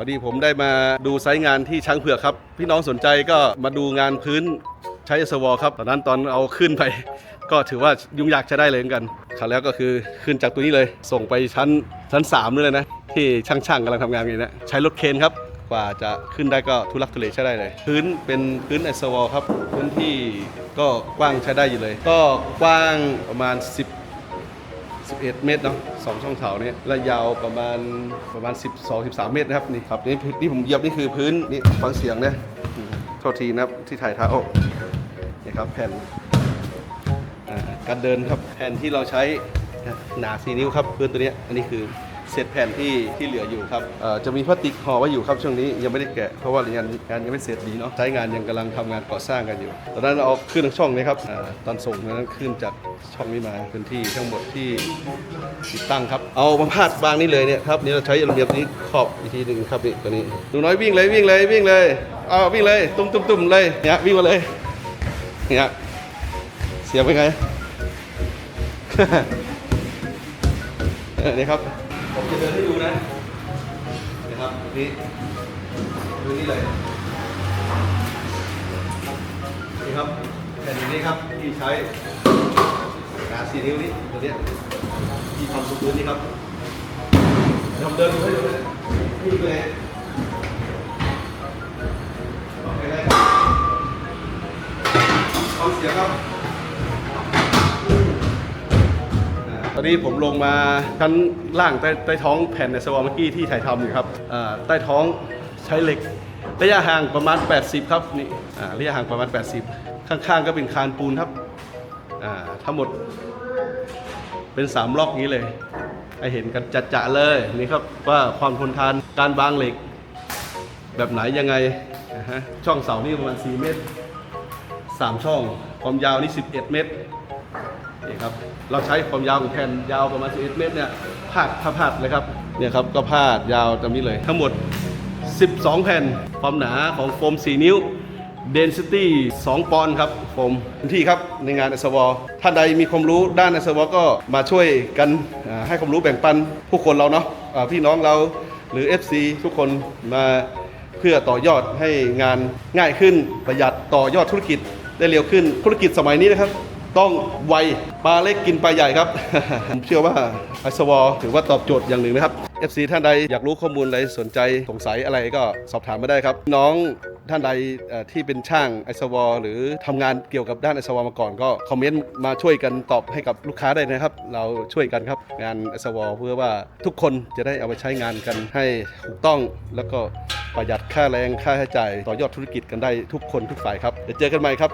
พอดีผมได้มาดูไซต์งานที่ช้างเผือกครับ พี่น้องสนใจก็มาดูงานพื้นใช้สวอครับ ตอนนั้นตอนเอาขึ้นไป ก็ถือว่ายุ่งยากจะได้เลยเหมือนกันคราวแล้วก็คือขึ้นจากตัวนี้เลย ส่งไปชั้นชั้น3เลยนะ ที่ช่างๆกำลังทำงานอยู่เนะใช้รถเคนครับกว่าจะขึ้นได้ก็ทุลักทุเลใช้ได้เลย พื้นเป็นพื้นไอสวอลครับพื้นที่ก็กว้างใช้ได้อยู่เลย ก็กว้างประมาณ 10 11 เมตรเนาะสองช่องเถาเนี่ยและยาวประมาณประมาณ 12 13 เมตรนะครับนี่ครับนี่นี่ผมเหยียบนี่คือพื้นนี่ฟังเสียงนะโทษทีนะครับที่ถ่ายเท้านี่ครับแผ่นการเดินครับแผ่นที่เราใช้หนา 4 นิ้วครับพื้นตัวเนี้ยอันนี้คือ เศษแผ่นที่ที่เหลืออยู่ครับเอ่อจะมีพลาสติกห่อไว้อยู่ครับช่วงนี้ยังไม่ได้แกะเพราะว่างานงานยังไม่เสร็จดีเนาะใช้งานยังกำลังทำงานก่อสร้างกันอยู่ ตอนนั้นเอาขึ้นทางช่องนี้ครับอ่าตอนส่งนั้นขึ้นจากช่องนี้มาพื้นที่ทั้งหมดที่ติดตั้งครับเอามาพาดบางนี่เลยเนี่ยครับนี่เราใช้ระเบียบนี้ขอบอีกทีหนึ่งครับนี่ตัวนี้หนูน้อยวิ่งเลยวิ่งเลยวิ่งเลยเอาวิ่งเลยตุ้มตุ้มตุ้มเลยเนี่ยวิ่งมาเลยเนี่ยเสียไปไงเออนี่ครับ ผมจะเดินให้ดูนะนะครับนี่ดูนี่เลยนี่ครับแผ่นนี้ครับที่ใช้งานสีนิ้วนี้ตัวเนี้ยที่ทำสุดนี้ครับเดี๋ยวผมเดินดูให้ดูนะนี่เลยโอเคได้ครับเอาเสียครับ ตอนนี้ผมลงมาชั้นล่างใต้ใต้ท้องแผ่นในสวอเมื่อกี้ที่ถ่ายทำอยู่ครับใต้ท้องใช้เหล็ก ระยะห่างประมาณ 80 ครับนี่ระยะห่างประมาณ 80 ข้างๆ ก็เป็นคานปูนครับทั้งหมดเป็น 3 ล็อกนี้เลยให้เห็นกันจัดๆเลยนี่ครับว่าความทนทานการบางเหล็ก แบบไหนยังไงช่องเสานี่ประมาณ 4 เมตร 3 ช่อง ความยาวนี่ 11 เมตร นี่ครับเราใช้ความยาวของแผ่นยาวประมาณ11เมตรเนี่ยพาดพาพาดเลยครับเนี่ยครับก็พาดยาวตามนี้เลย ทั้งหมด 12 แผ่น ความหนาของโฟม 4 นิ้ว density 2 ปอนด์ครับโฟมที่ครับในงาน s อ w ท่านใดมีความรู้ด้าน s อ w ก็มาช่วยกันให้ความรู้แบ่งปันผู้คนเราเนาะพี่น้องเราหรือ FC ทุกคนมาเพื่อต่อยอดให้งานง่ายขึ้นประหยัดต่อยอดธุรกิจได้เร็วขึ้นธุรกิจสมัยนี้นะครับ ต้องไวปลาเล็กกินปลาใหญ่ครับ ผมเชื่อว่าไอสวอถือว่าตอบโจทย์อย่างหนึ่งนะครับ FC ท่านใดอยากรู้ข้อมูลอะไรสนใจสงสัยอะไรก็สอบถามมาได้ครับ น้องท่านใดที่เป็นช่างไอสวอหรือทำงานเกี่ยวกับด้านไอสวอมาก่อนก็คอมเมนต์มาช่วยกันตอบให้กับลูกค้าได้นะครับ เราช่วยกันครับงานไอสวอเพื่อว่าทุกคนจะได้เอาไปใช้งานกันให้ถูกต้องแล้วก็ประหยัดค่าแรงค่าใช้จ่ายต่อยอดธุรกิจกันได้ทุกคนทุกฝ่ายครับเดี๋ยวเจอกันใหม่ครับ